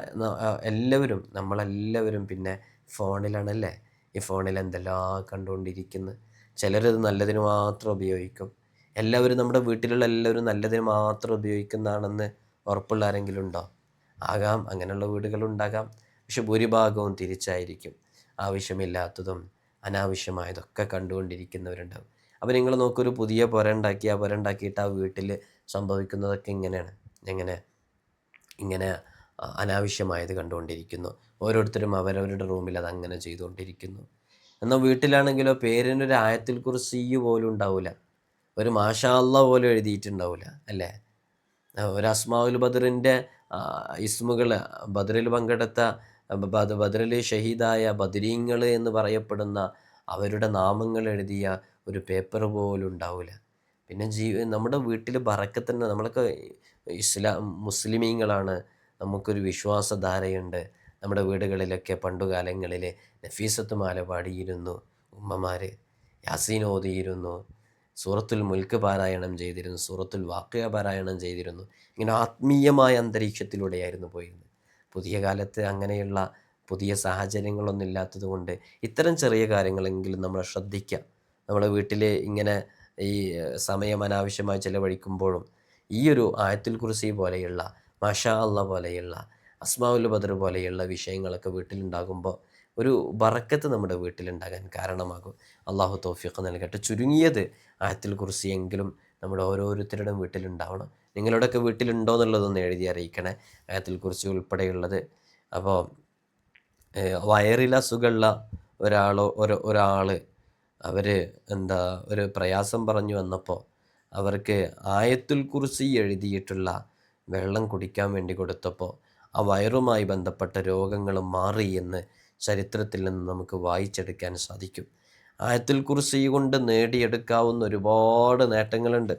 എല്ലാവരും നമ്മളെല്ലാവരും പിന്നെ ഫോണിലാണല്ലേ? ഈ ഫോണിൽ എന്തെല്ലാം കണ്ടുകൊണ്ടിരിക്കുന്നു. ചിലരത് നല്ലതിന് മാത്രം ഉപയോഗിക്കും. എല്ലാവരും നമ്മുടെ വീട്ടിലുള്ള എല്ലാവരും നല്ലതിന് മാത്രം ഉപയോഗിക്കുന്നതാണെന്ന് ഉറപ്പുള്ള ആരെങ്കിലും ഉണ്ടോ? ആകാം അങ്ങനെയുള്ള വീടുകളുണ്ടാകാം പക്ഷെ ഭൂരിഭാഗവും തിരിച്ചായിരിക്കും. ആവശ്യമില്ലാത്തതും അനാവശ്യമായതൊക്കെ കണ്ടുകൊണ്ടിരിക്കുന്നവരുണ്ടാവും. അപ്പോൾ നിങ്ങൾ നോക്കൊരു പുതിയ പുര ഉണ്ടാക്കി ആ പുര ഉണ്ടാക്കിയിട്ട് ആ വീട്ടിൽ സംഭവിക്കുന്നതൊക്കെ ഇങ്ങനെയാണ്. എങ്ങനെ? ഇങ്ങനെ അനാവശ്യമായത് കണ്ടുകൊണ്ടിരിക്കുന്നു. ഓരോരുത്തരും അവരവരുടെ റൂമിൽ അത് അങ്ങനെ ചെയ്തുകൊണ്ടിരിക്കുന്നു. എന്നാൽ വീട്ടിലാണെങ്കിലോ പേരിനൊരു ആയത്തിൽ കുറിച്ച് പോലും ഉണ്ടാവില്ല ഒരു മാഷാള്ള പോലും എഴുതിയിട്ടുണ്ടാവില്ല അല്ലേ? ഒരു അസ്മാവുൽ ബദറിന്റെ ഇസ്മുകൾ ബദറിൽ പങ്കെടുത്ത ബദ- ബദറിൽ ഷഹീദായ ബദരീങ്ങൾ എന്ന് പറയപ്പെടുന്ന അവരുടെ നാമങ്ങൾ എഴുതിയ ഒരു പേപ്പർ പോലും ഉണ്ടാവില്ല പിന്നെ ജീ നമ്മുടെ വീട്ടിൽ ബറക്കത്തന്നെ നമ്മളൊക്കെ ഇസ്ലാം മുസ്ലിമീങ്ങളാണ്. നമുക്കൊരു വിശ്വാസധാരയുണ്ട്. നമ്മുടെ വീടുകളിലൊക്കെ പണ്ടുകാലങ്ങളിൽ നഫീസത്ത് മാല പാടിയിരുന്നു ഉമ്മമാർ യാസീൻ ഓതിയിരുന്നു സൂറത്തുൽ മുൽക്ക് പാരായണം ചെയ്തിരുന്നു സൂറത്തുൽ വാക്യ പാരായണം ചെയ്തിരുന്നു. ഇങ്ങനെ ആത്മീയമായ അന്തരീക്ഷത്തിലൂടെയായിരുന്നു പോയിരുന്നത്. പുതിയ കാലത്ത് അങ്ങനെയുള്ള പുതിയ സാഹചര്യങ്ങളൊന്നും ഇല്ലാത്തത് കൊണ്ട് ഇത്തരം ചെറിയ കാര്യങ്ങളെങ്കിലും നമ്മൾ ശ്രദ്ധിക്കുക നമ്മുടെ വീട്ടിൽ ഇങ്ങനെ ഈ സമയം അനാവശ്യമായി ചിലവഴിക്കുമ്പോഴും ഈ ഒരു ആയത്തുൽ കുറിസി പോലെയുള്ള മഷാ അള്ള പോലെയുള്ള അസ്മാവുൽ ബദർ പോലെയുള്ള വിഷയങ്ങളൊക്കെ വീട്ടിലുണ്ടാകുമ്പോൾ ഒരു ബറക്കത്ത് നമ്മുടെ വീട്ടിലുണ്ടാകാൻ കാരണമാകും. അള്ളാഹു തോഫിക്ക് നൽകട്ടെ. ചുരുങ്ങിയത് ആയത്തിൽ കുറിച്ചെങ്കിലും നമ്മുടെ ഓരോരുത്തരുടെയും വീട്ടിലുണ്ടാവണം. നിങ്ങളുടെയൊക്കെ വീട്ടിലുണ്ടോ എന്നുള്ളതൊന്ന് എഴുതി അറിയിക്കണേ. ആയത്തിൽ കുറിച്ച് ഉൾപ്പെടെയുള്ളത്. അപ്പോൾ വയറിൽ അസുഖമുള്ള ഒരാളോ ഒരു ഒരാൾ അവർ എന്താ ഒരു പ്രയാസം പറഞ്ഞു വന്നപ്പോൾ അവർക്ക് ആയത്തിൽ കുറിച്ച് എഴുതിയിട്ടുള്ള വെള്ളം കുടിക്കാൻ വേണ്ടി കൊടുത്തപ്പോൾ ആ വയറുമായി ബന്ധപ്പെട്ട രോഗങ്ങൾ മാറി എന്ന് ചരിത്രത്തിൽ നിന്ന് നമുക്ക് വായിച്ചെടുക്കാൻ സാധിക്കും. ആയത്തുൽ കുറിച്ച് കൊണ്ട് നേടിയെടുക്കാവുന്ന ഒരുപാട് നേട്ടങ്ങളുണ്ട്.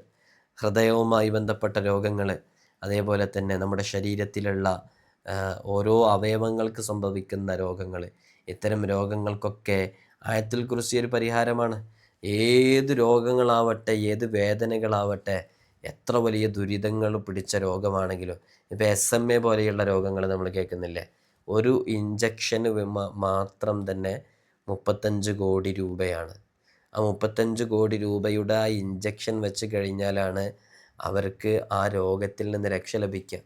ഹൃദയവുമായി ബന്ധപ്പെട്ട രോഗങ്ങൾ അതേപോലെ തന്നെ നമ്മുടെ ശരീരത്തിലുള്ള ഓരോ അവയവങ്ങൾക്ക് സംഭവിക്കുന്ന രോഗങ്ങൾ ഇത്തരം രോഗങ്ങൾക്കൊക്കെ ആയത്തിൽ കുറിച്ച് ഒരു പരിഹാരമാണ്. ഏത് രോഗങ്ങളാവട്ടെ ഏത് വേദനകളാവട്ടെ എത്ര വലിയ ദുരിതങ്ങൾ പിടിച്ച രോഗമാണെങ്കിലും ഇപ്പോൾ എസ് എം എ പോലെയുള്ള രോഗങ്ങൾ നമ്മൾ കേൾക്കുന്നില്ലേ? ഒരു ഇഞ്ചക്ഷന് മാത്രം തന്നെ മുപ്പത്തഞ്ച് കോടി രൂപയാണ്. ആ മുപ്പത്തഞ്ച് കോടി രൂപയുടെ ആ ഇഞ്ചക്ഷൻ വെച്ച് കഴിഞ്ഞാലാണ് അവർക്ക് ആ രോഗത്തിൽ നിന്ന് രക്ഷ ലഭിക്കുക.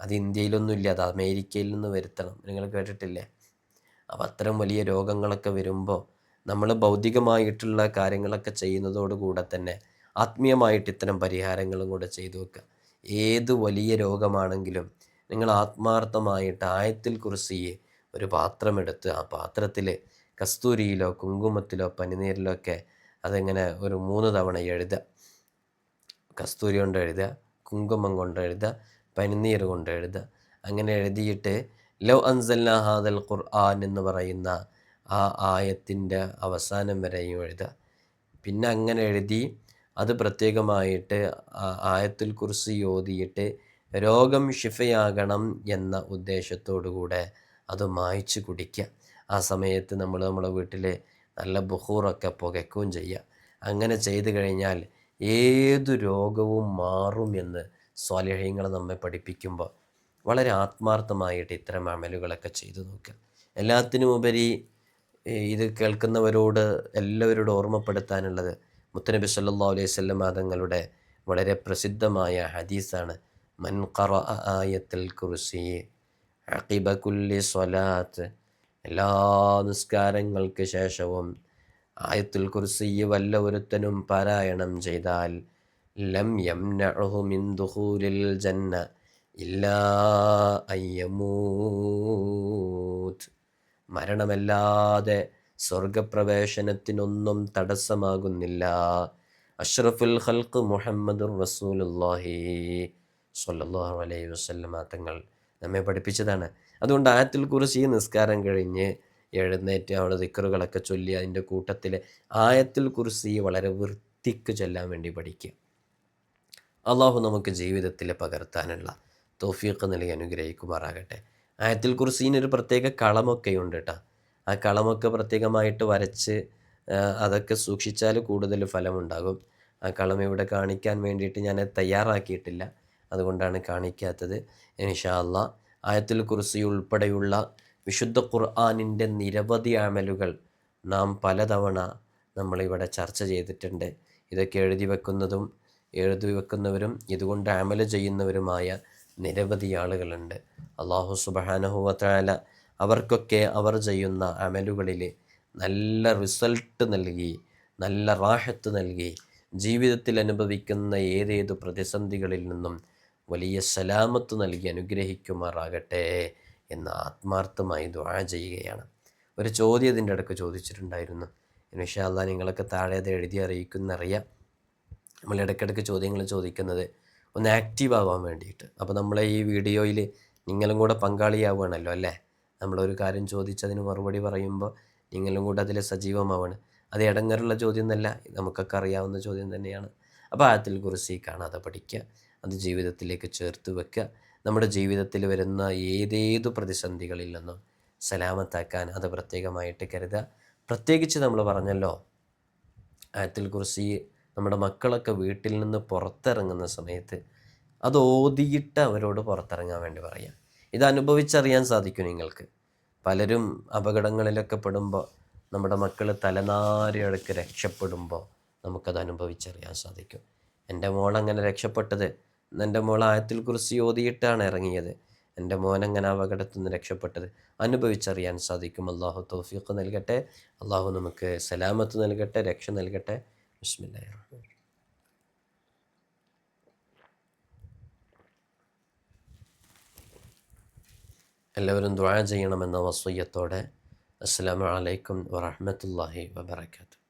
അത് ഇന്ത്യയിലൊന്നും ഇല്ല അത് അമേരിക്കയിൽ നിന്ന് വരുത്തണം. നിങ്ങൾ കേട്ടിട്ടില്ലേ? അപ്പം അത്തരം വലിയ രോഗങ്ങളൊക്കെ വരുമ്പോൾ നമ്മൾ ഭൗതികമായിട്ടുള്ള കാര്യങ്ങളൊക്കെ ചെയ്യുന്നതോടുകൂടെ തന്നെ ആത്മീയമായിട്ട് ഇത്തരം പരിഹാരങ്ങളും കൂടെ ചെയ്തു വെക്കുക ഏത് വലിയ രോഗമാണെങ്കിലും നിങ്ങൾ ആത്മാർത്ഥമായിട്ട് ആയത്തിൽ കുറിച്ച് ഒരു പാത്രമെടുത്ത് ആ പാത്രത്തിൽ കസ്തൂരിയിലോ കുങ്കുമത്തിലോ പനിനീരിലോ ഒക്കെ അതിങ്ങനെ ഒരു മൂന്ന് തവണ എഴുതുക. കസ്തൂരി കൊണ്ട് എഴുതുക കുങ്കുമം കൊണ്ട് എഴുതുക പനിനീർ കൊണ്ട് എഴുതുക. അങ്ങനെ എഴുതിയിട്ട് ലൗ അൻസൽന ഹാദൽ ഖുർആൻ എന്ന് പറയുന്ന ആ ആയത്തിന്റെ അവസാനം വരെയും എഴുതുക. പിന്നെ അങ്ങനെ എഴുതി അത് പ്രത്യേകമായിട്ട് ആയത്തിൽ കുറിച്ച് കുർസി ഓതിയിട്ട് രോഗം ഷിഫയാകണം എന്ന ഉദ്ദേശത്തോടു കൂടെ അത് മായ്ച്ചു കുടിക്കുക. ആ സമയത്ത് നമ്മൾ നമ്മുടെ വീട്ടിൽ നല്ല ബുഹൂറൊക്കെ പുകയ്ക്കുകയും ചെയ്യുക. അങ്ങനെ ചെയ്തു കഴിഞ്ഞാൽ ഏതു രോഗവും മാറും എന്ന് സ്വാലിഹ്യങ്ങൾ നമ്മെ പഠിപ്പിക്കുമ്പോൾ വളരെ ആത്മാർത്ഥമായിട്ട് ഇത്തരം അമലുകളൊക്കെ ചെയ്തു നോക്കുക. എല്ലാത്തിനുമുപരി ഇത് കേൾക്കുന്നവരോട് എല്ലാവരോടും ഓർമ്മപ്പെടുത്താനുള്ളത് മുത്തനബി സല്ലാ അലൈഹി സ്വല്ലം തങ്ങളുടെ വളരെ പ്രസിദ്ധമായ ഹദീസാണ് മൻ ഖറ ആയത്തുൽ കുർസി അഖിബ കുല്ലി സ്വലാത്ത് എല്ലാ നിസ്കാരങ്ങൾക്ക് ശേഷവും ആയത്തുൽ കുർസി വല്ല ഒരുത്തനും പാരായണം ചെയ്താൽ ലം യംനഉഹു മിൻ ജന്ന ഇല്ലാ അയ്യമൂത്ത് മരണമല്ലാതെ സ്വർഗപ്രവേശനത്തിനൊന്നും തടസ്സമാകുന്നില്ല. അഷ്റഫുൽ ഹൽക്ക് മുഹമ്മദ് റസൂലുല്ലാഹി സല്ലാഹു അലൈഹി വസല്ലമ തങ്ങൾ നമ്മെ പഠിപ്പിച്ചതാണ്. അതുകൊണ്ട് ആയത്തിൽ കുറിച്ച് ഈ നിസ്കാരം കഴിഞ്ഞ് എഴുന്നേറ്റ് അവിടെ ദിക്കറുകളൊക്കെ ചൊല്ലി അതിന്റെ കൂട്ടത്തിൽ ആയത്തിൽ കുറിച്ച് വളരെ വൃത്തിക്ക് ചൊല്ലാൻ വേണ്ടി പഠിക്കുക. അള്ളാഹു നമുക്ക് ജീവിതത്തിൽ പകർത്താനുള്ള തോഫീഖ് നൽകി അനുഗ്രഹിക്കുമാറാകട്ടെ. ആയത്തിൽ കുറിച്ച് ഒരു പ്രത്യേക കളമൊക്കെ ഉണ്ട് കേട്ടോ. ആ കളമൊക്കെ പ്രത്യേകമായിട്ട് വരച്ച് അതൊക്കെ സൂക്ഷിച്ചാൽ കൂടുതൽ ഫലമുണ്ടാകും. ആ കളം ഇവിടെ കാണിക്കാൻ വേണ്ടിയിട്ട് ഞാൻ തയ്യാറാക്കിയിട്ടില്ല. അതുകൊണ്ടാണ് കാണിക്കാത്തത്. ഇൻഷാ ആയത്തുൽ കുർസി ഉൾപ്പെടെയുള്ള വിശുദ്ധ ഖുർആാനിന്റെ നിരവധി അമലുകൾ നാം പലതവണ നമ്മളിവിടെ ചർച്ച ചെയ്തിട്ടുണ്ട്. ഇതൊക്കെ എഴുതി വെക്കുന്നതും എഴുതി വെക്കുന്നവരും ഇതുകൊണ്ട് അമൽ ചെയ്യുന്നവരുമായ നിരവധി ആളുകളുണ്ട്. അള്ളാഹു സുബാനഹുവല അവർക്കൊക്കെ അവർ ചെയ്യുന്ന അമലുകളിൽ നല്ല റിസൾട്ട് നൽകി നല്ല റാഹത്ത് നൽകി ജീവിതത്തിൽ അനുഭവിക്കുന്ന ഏതേത് പ്രതിസന്ധികളിൽ നിന്നും വലിയ സലാമത്ത് നൽകി അനുഗ്രഹിക്കുമാറാകട്ടെ എന്ന് ആത്മാർത്ഥമായി ദുഴ ചെയ്യുകയാണ്. ഒരു ചോദ്യം ഇതിന്റെ ഇടയ്ക്ക് ചോദിച്ചിട്ടുണ്ടായിരുന്നു. ഇൻഷാല്ല നിങ്ങളൊക്കെ താഴെ അത് എഴുതി അറിയിക്കുന്നറിയാം. നമ്മൾ ഇടയ്ക്കിടയ്ക്ക് ചോദ്യങ്ങൾ ചോദിക്കുന്നത് ഒന്ന് ആക്റ്റീവ് ആവാൻ വേണ്ടിയിട്ട്. അപ്പോൾ നമ്മളെ ഈ വീഡിയോയിൽ നിങ്ങളും കൂടെ പങ്കാളിയാവുകയാണല്ലോ അല്ലേ? നമ്മളൊരു കാര്യം ചോദിച്ചതിന് മറുപടി പറയുമ്പോൾ നിങ്ങളും കൂടെ അതിൽ സജീവമാവാണ്. അത് ഇടങ്ങറുള്ള ചോദ്യം എന്നല്ല നമുക്കൊക്കെ അറിയാവുന്ന ചോദ്യം തന്നെയാണ്. അപ്പോൾ ആയത്തിൽ കുറിച്ച് കാണാതെ പഠിക്കുക അത് ജീവിതത്തിലേക്ക് ചേർത്ത് വെക്കുക. നമ്മുടെ ജീവിതത്തിൽ വരുന്ന ഏതേതു പ്രതിസന്ധികളിൽ നിന്നും സലാമത്താക്കാൻ അത് പ്രത്യേകമായിട്ട് കരുതുക. പ്രത്യേകിച്ച് നമ്മൾ പറഞ്ഞല്ലോ ആയത്തിൽ കുറിച്ച് നമ്മുടെ മക്കളൊക്കെ വീട്ടിൽ നിന്ന് പുറത്തിറങ്ങുന്ന സമയത്ത് അത് ഓതിയിട്ട് അവരോട് പുറത്തിറങ്ങാൻ വേണ്ടി പറയാം ഇത് അനുഭവിച്ചറിയാൻ സാധിക്കും നിങ്ങൾക്ക്. പലരും അപകടങ്ങളിലൊക്കെ പെടുമ്പോൾ നമ്മുടെ മക്കൾ തലനാരിഴക്ക് രക്ഷപ്പെടുമ്പോൾ നമുക്കത് അനുഭവിച്ചറിയാൻ സാധിക്കും. എന്റെ മോൾ അങ്ങനെ രക്ഷപ്പെട്ടത് എന്റെ മോൾ ആയത്തിൽ കുറിച്ച് ഓതിയിട്ടാണ് ഇറങ്ങിയത്. എന്റെ മോൻ അങ്ങനെ അപകടത്തിൽ നിന്ന് രക്ഷപ്പെട്ടത് അനുഭവിച്ചറിയാൻ സാധിക്കും. അള്ളാഹു തൗഫീഖ് നൽകട്ടെ. അള്ളാഹു നമുക്ക് സലാമത്ത് നൽകട്ടെ രക്ഷ നൽകട്ടെ. ബിസ്മില്ലാ എല്ലാവരും ദ്വാ ചെയ്യണമെന്ന വസൂയത്തോടെ. അസ്സാം വലൈക്കും വാഹമത്തല്ലാഹി വാബർക്കാത്തു